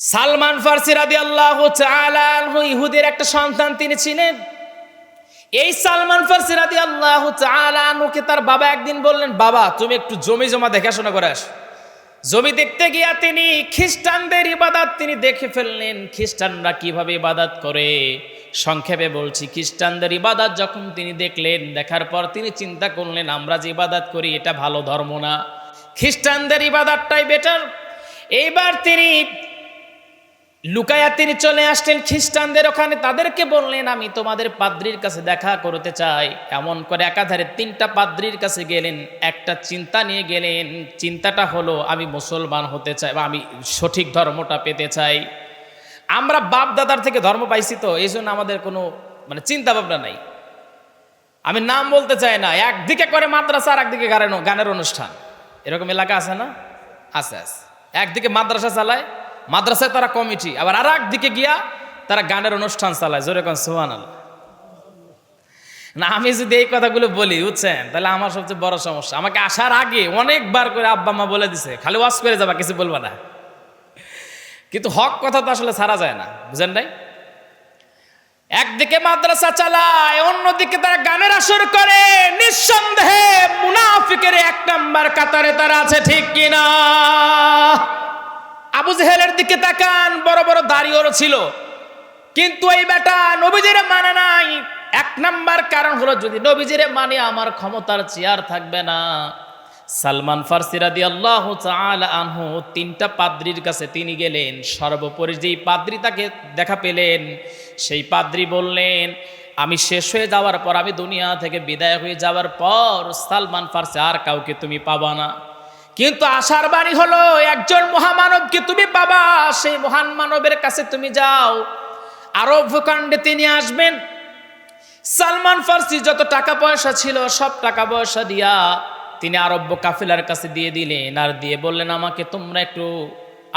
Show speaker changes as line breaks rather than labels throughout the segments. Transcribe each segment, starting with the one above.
সালমান ফার্সি রাদি আল্লাহ ইহুদের একটা সন্তান তিনি ছিলেন। এই সালমান ফার্সি রাদি আল্লাহ আনহুকে তার বাবা একদিন বললেন, বাবা, তুমি একটু জমি জমা দেখাশোনা করে আস। জমি দেখতে গিয়া তিনি খ্রিস্টানদের ইবাদাত তিনি দেখে ফেললেন। খ্রিস্টানরা কীভাবে ইবাদাত করে? সংক্ষেপে বলছি, খ্রিস্টানদের ইবাদাত যখন তিনি দেখলেন, দেখার পর তিনি চিন্তা করলেন, আমরা যে ইবাদাত করি, এটা ভালো ধর্ম না। খ্রিস্টানদের ইবাদাতটাই বেটার এইবার তিনি লুকায়া তিনি চলে আসলেন খ্রিস্টানদের ওখানে। তাদেরকে বললেন, আমি তোমাদের পাদ্রির কাছে দেখা করতে চাই। এমন করে একাধারে তিনটা পাদ্রির কাছে গেলেন। একটা চিন্তা নিয়ে গেলেন, চিন্তাটা হলো, আমি মুসলমান হতে চাই বা আমি সঠিক ধর্মটা পেতে চাই। আমরা বাপ দাদার থেকে ধর্ম পাইছি তো এই জন্য আমাদের কোনো মানে চিন্তা ভাবনা নাই। আমি নাম বলতে চাই না, একদিকে করে মাদ্রাসা আর একদিকে গানের গানের অনুষ্ঠান। এরকম এলাকা আছে না? আছে আছে। একদিকে মাদ্রাসা চালায় মাদ্রাসায় তারা কমিটি। আবার আর একদিকে গিয়া তারা গানের অনুষ্ঠান চালায়। জোরে কন সোহান না, আমি যদি এই কথাগুলো বলি, বুঝছেন? তাহলে আমার সবচেয়ে বড় সমস্যা। আমাকে আসার আগে অনেকবার করে আব্বা মা বলে দিছে, খালি ওয়াশ করে যাবা, কিছু বলবা না। কিন্তু হক কথা তো আসলে ছাড়া যায় না। বুঝেন নাই? একদিকে মাদ্রাসা চালায়, অন্যদিকে তারা গানের আসর করে। নিঃসন্দেহে মুনাফিকের এক নাম্বার কাতারে তারা আছে, ঠিক কিনা? জেহেলের দিকে তাকান, বড় বড় দাড়িও ছিল। কিন্তু এই বেটা নবীজিরে মানে নাই। এক নাম্বার কারণ হলো, যদি নবীজিরে মানে আমার ক্ষমতার চেয়ার থাকবে না। সালমান ফার্সি রাদি আল্লাহ আনহু, তিনটা পাদ্রির কাছে তিনি গেলেন। সর্বোপরি যেই পাদ্রি তাকে দেখা পেলেন, সেই পাদ্রি বললেন, আমি শেষ হয়ে যাওয়ার পর, আমি দুনিয়া থেকে বিদায় হয়ে যাওয়ার পর, সালমান ফার্সি আর কাউকে তুমি পাবা না। কিন্তু আশার বাণী হলো, একজন মহামানবকে তুমি পাবা, সেই মহান মানবের কাছে তুমি যাও। আরব ভূখণ্ডে তিনি আসবেন। সালমান ফার্সি যত টাকা পয়সা ছিল, সব টাকা পয়সা দিয়া তিনি আরব্য কাফিলার কাছে দিয়ে দিলেন আর দিয়ে বললেন, আমাকে তোমরা একটু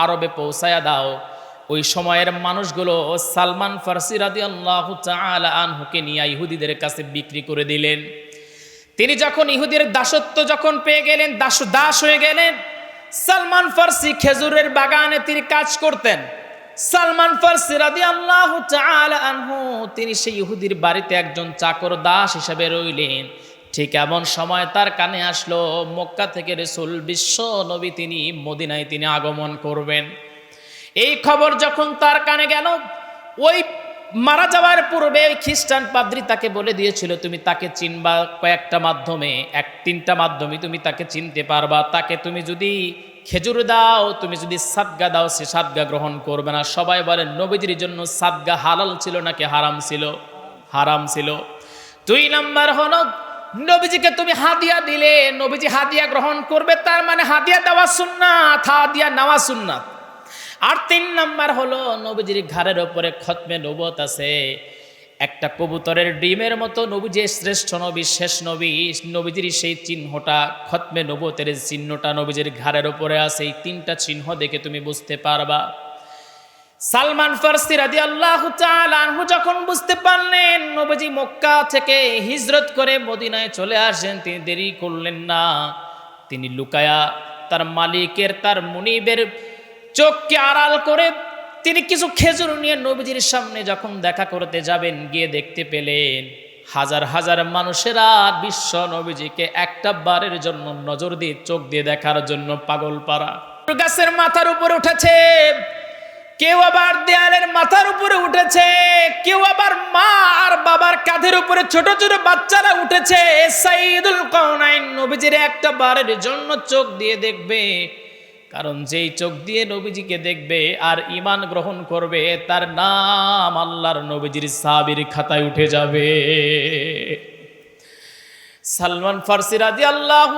আরবে পৌঁছায়া দাও। ওই সময়ের মানুষগুলো সালমান ফার্সি রাদি আল্লাহ আনহুকে নিয়ে ইহুদিদের কাছে বিক্রি করে দিলেন। তিনি যখন ইহুদের দাসত্ব যখন পেয়ে গেলেন, দাস দাস হয়ে গেলেন, সালমান ফার্সি খেজুরের বাগানে তিনি কাজ করতেন। সালমান ফার্সি রাদি আল্লাহ আনহু, তিনি সেই ইহুদির বাড়িতে একজন চাকর দাস হিসেবে রইলেন। ঠিক এমন সময় তার কানে আসলো, মক্কা থেকে রসুল বিশ্ব নবী তিনি মদিনায় তিনি আগমন করবেন। এই খবর যখন তার কানে গেল, ওই মারা যাওয়ার পূর্বে খ্রিস্টান পাদ্রি তাকে বলে দিয়েছিল, তুমি তাকে চিনবা কয়েকটা মাধ্যমে, এক তিনটা মাধ্যমে তুমি তাকে চিনতে পারবা। তাকে তুমি যদি খেজুর দাও, তুমি যদি সাদগা দাও, সে সাদগা গ্রহণ করবে না। সবাই বলে, নবীজির জন্য সাদগা হালাল ছিল নাকি হারাম ছিল? হারাম ছিল। দুই নাম্বার হলো, নবীজিকে তুমি হাদিয়া দিলে। নবীজি হাদিয়া গ্রহণ করবে, তার মানে হাদিয়া দেওয়া সুন্নাত, হাদিয়া নেওয়া সুন্নাত। আর তিন নাম্বার হলো, নবীজির ঘাড়ের ওপরে খতমে নবত আছে। একটা কবুতরের ডিমের মতো নবীজি শ্রেষ্ঠ নবী, শেষ নবী, নবীজির সেই চিহ্নটা, খতমে নবতের চিহ্নটা নবীজির ঘাড়ের ওপরে আছে। এই তিনটা চিহ্ন দেখে তুমি বুঝতে পারবা। সালমান ফার্সি রাদি আল্লাহ আনহু যখন বুঝতে পারলেন, নবীজি মক্কা থেকে হিজরত করে মদিনায় চলে আসেন, তিনি দেরি করলেন না। তিনি লুকায়া, তার মালিকের, তার মুনিবের চোখকে আড়াল করে তিনি কিছু খেজুর নিয়ে নবীজির সামনে যখন দেখা করতে যাবেন, গিয়ে দেখতে পেলেন হাজার হাজার মানুষেরা বিশ্ব নবীজিকে একটা বারের জন্য নজর দিয়ে চোখ দিয়ে দেখার জন্য পাগল পাড়া। গাছের মাথার উপর উঠেছে, কেউ আবার দেয়ালের মাথার উপরে উঠেছে, কেউ আবার মা আর বাবার কাঁধের উপরে ছোট ছোট বাচ্চারা উঠেছে। সাইদুল কওনাইন নবীজির একটা বারের জন্য চোখ দিয়ে দেখবে কারণ যেই চোখ দিয়ে নবীজিকে দেখবে আর ইমান গ্রহণ করবে, তার নাম আল্লাহর নবীজির সাবির খাতায় উঠে যাবে। সালমান ফার্সি রাজি আল্লাহ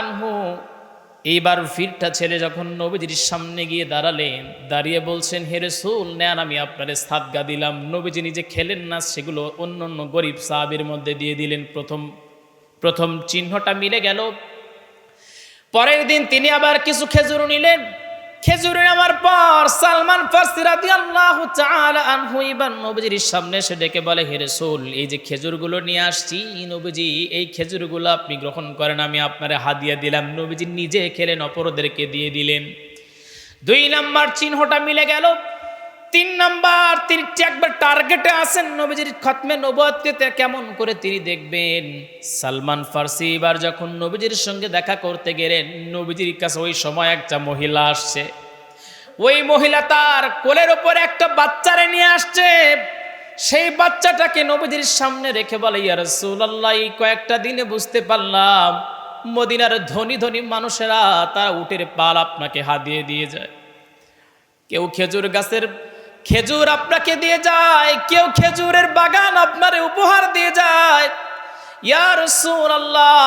আনহু এইবার ফিরটা ছেড়ে যখন নবীজির সামনে গিয়ে দাঁড়ালেন, দাঁড়িয়ে বলছেন, হে রসুল, নেন আমি আপনার সাদগা দিলাম। নবীজি নিজে খেলেন না, সেগুলো অন্য অন্য গরিব সাহাবির মধ্যে দিয়ে দিলেন। প্রথম প্রথম চিহ্নটা মিলে গেল। পরের দিন তিনি আবার কিছু খেজুর নিলেন। খেজুর নেওয়ার পর সালমান ফাসিরাদি আল্লাহ আনহু ইবার নবীজির সামনে সে ডেকে বলে, হে সোল এই যে খেজুরগুলো নিয়ে আসছি, নবীজি, এই খেজুরগুলো আপনি গ্রহণ করেন, আমি আপনার হাদিয়া দিলাম, নবীজি নিজে খেলেন, অপরদেরকে দিয়ে দিলেন। দুই নাম্বার চিহ্নটা মিলে গেল। তিন নাম্বার, তিনি একবার টার্গেটে আসেন নবীজির খতমে নবতিতে কেমন করে তিনি দেখবেন? সালমান ফার্সি এবার যখন নবীজির সঙ্গে দেখা করতে গেলেন, নবীজির কাছে ওই সময় একটা মহিলা আসছে। ওই মহিলা তার কোলের ওপরে একটা বাচ্চারে নিয়ে আসছে। সেই বাচ্চাটাকে নবীজির সামনে রেখে বলে, ইয়া রাসূলুল্লাহ, এই কয়েকটা দিনে বুঝতে পারলাম, মদিনার ধনী ধনী মানুষেরা তারা উটের পাল আপনাকে হাদিয়ে দিয়ে যায়। কেউ খেজুর গাছের খেজুর আপনাকে দিয়ে যায়, কেউ খেজুরের বাগান আপনার উপহার দিয়ে যায়। ইয়ার আল্লাহ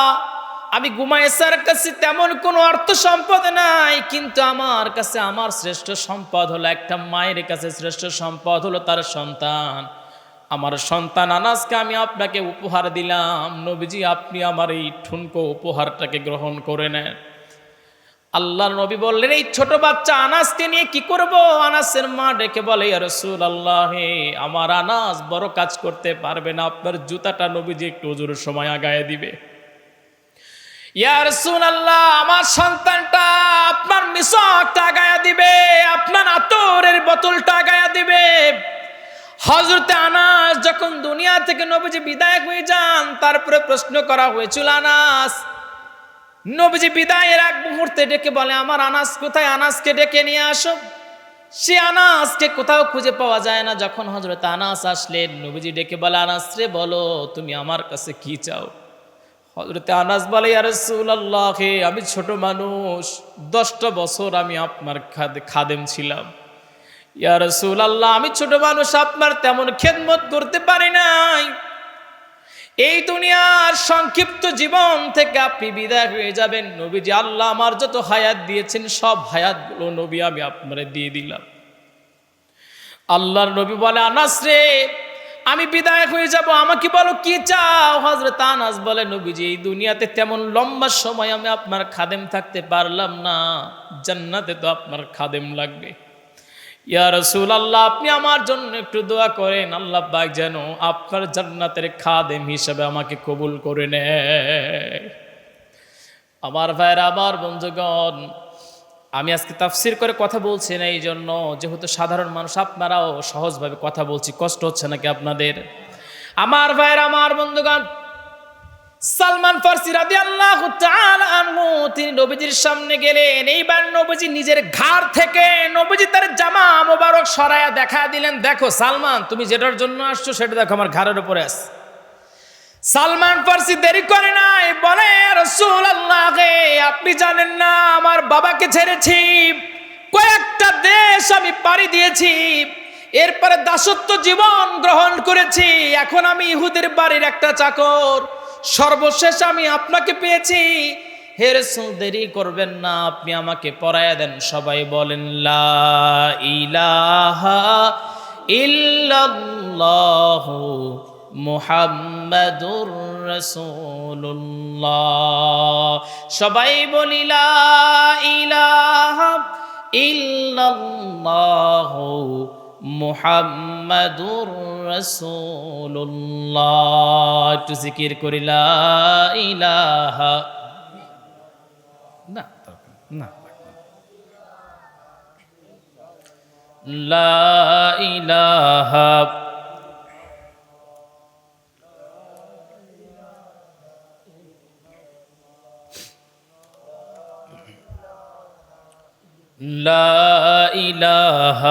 আমি গুমাইসার কাছে তেমন কোনো অর্থ সম্পদ নাই, কিন্তু আমার কাছে আমার শ্রেষ্ঠ সম্পদ হলো, একটা মায়ের কাছে শ্রেষ্ঠ সম্পদ হলো তার সন্তান। আমার সন্তান আনাজকে আমি আপনাকে উপহার দিলাম, নবীজি আপনি আমার এই ঠুনকো উপহারটাকে গ্রহণ করে নেন। আল্লাহর নবী বললেন, এই ছোট বাচ্চা আনাসকে নিয়ে কি করব? আনাসের মা ডেকে বলে, ইয়া রাসূলুল্লাহ হে আমার আনাস বড় কাজ করতে পারবে না, আপনার জুতাটা নবীজি একটু ওজুর সময় আগায় দিবে। ইয়া রাসূলুল্লাহ, আমার সন্তানটা আপনার মিশকটা আগায়া দিবে, আপনার আতরের বোতলটা আগায়া দিবে। হজরতে আনাস যখন দুনিয়া থেকে নবীজি বিদায় হয়ে যান, তারপরে প্রশ্ন করা হয়েছিল, আনাস নবীজি বিদায়ের এক মুহূর্তে ডেকে বলে, আমার আনাস কোথায়? আনাসকে ডেকে নিয়ে আসো। সে আনাসকে কোথাও খুঁজে পাওয়া যায় না। যখন হজরত আনাস আসলেন, নবীজি ডেকে বলে, আনাস রে, বলো, তুমি আমার কাছে কি চাও? হজরতে আনাস বলে ইয়ারসুল্লাহ আমি ছোট মানুষ, দশটা বছর আমি আপনার খাদ- খাদেম ছিলাম। ইয়ারসুল আল্লাহ আমি ছোট মানুষ, আপনার তেমন খেদমত করতে পারি নাই। এই দুনিয়ার সংক্ষিপ্ত জীবন থেকে আপনি বিদায় হয়ে যাবেন। নবীজি আল্লাহ আমার যত হায়াত দিয়েছেন, সব হায়াতগুলো নবী আমি আপনারে দিয়ে দিলাম। আল্লাহর নবী বলে, আনাস রে, আমি বিদায় হয়ে যাব, আমাকে বলো কি চাও? হজরত আনাস বলে, নবীজি, এই দুনিয়াতে তেমন লম্বা সময় আমি আপনার খাদেম থাকতে পারলাম না। জান্নাতে তো আপনার খাদেম লাগবে। ইয়া আল্লাহ আপনি আমার জন্য একটু দোয়া করেন, আল্লাহ পাক যেন আপনার জান্নাতের খাদেম হিসেবে আমাকে কবুল করে নেয়। আমার ভাইয়ের আমার বন্ধুগণ, আমি আজকে তাফসির করে কথা বলছি না এই জন্য যেহেতু সাধারণ মানুষ, আপনারাও সহজভাবে কথা বলছি, কষ্ট হচ্ছে নাকি আপনাদের? আমার ভাইয়ের আমার বন্ধুগণ, সালমান ফার্সি রাদি আল্লাহ তিনি নবীজির সামনে গেলেন, এইবার নবীজি নিজের ঘাড় থেকে নবীজি তার সরায়া দেখা দিলেন, দেখো সালমান, তুমি যেটার জন্য আসছো সেটা দেখো আমার ঘাড়ের উপরে আস সালমান ফার্সি দেরি করে নাই, বলে রসুল আল্লাহ আপনি জানেন না, আমার বাবাকে ছেড়েছি, কয়েকটা দেশ আমি পাড়ি দিয়েছি, এরপরে দাসত্ব জীবন গ্রহণ করেছি, এখন আমি ইহুদের বাড়ির একটা চাকর, সর্বশেষ আমি আপনাকে পেয়েছি রসুল দেরি করবেন না, আপনি আমাকে পড়ায় দেন। সবাই বলেন, লা ইলাহা ইল্লাল্লাহু মুহাম্মাদুর রাসূলুল্লাহ। সবাই বলি, লা ইলাহা ইল্লাল্লাহু মুহাম্মাদুর রাসূলুল্লাহ। একটু জিকির করি, লা ইলাহা না না লা ইলাহা لا إله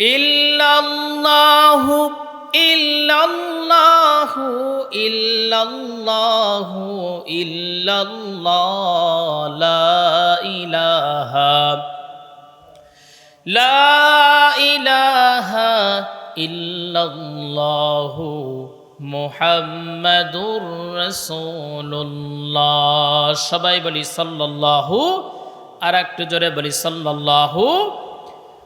إلا الله ইল্লাল্লাহু ইল্লাল্লাহু ইল্লাল্লাহ, লা ইলাহা লা ইলাহা ইল্লাল্লাহু মুহাম্মাদুর রাসূলুল্লাহ। সবাই বলি সাল্লাল্লাহু আর একটু জোরে বলি সাল্লাল্লাহু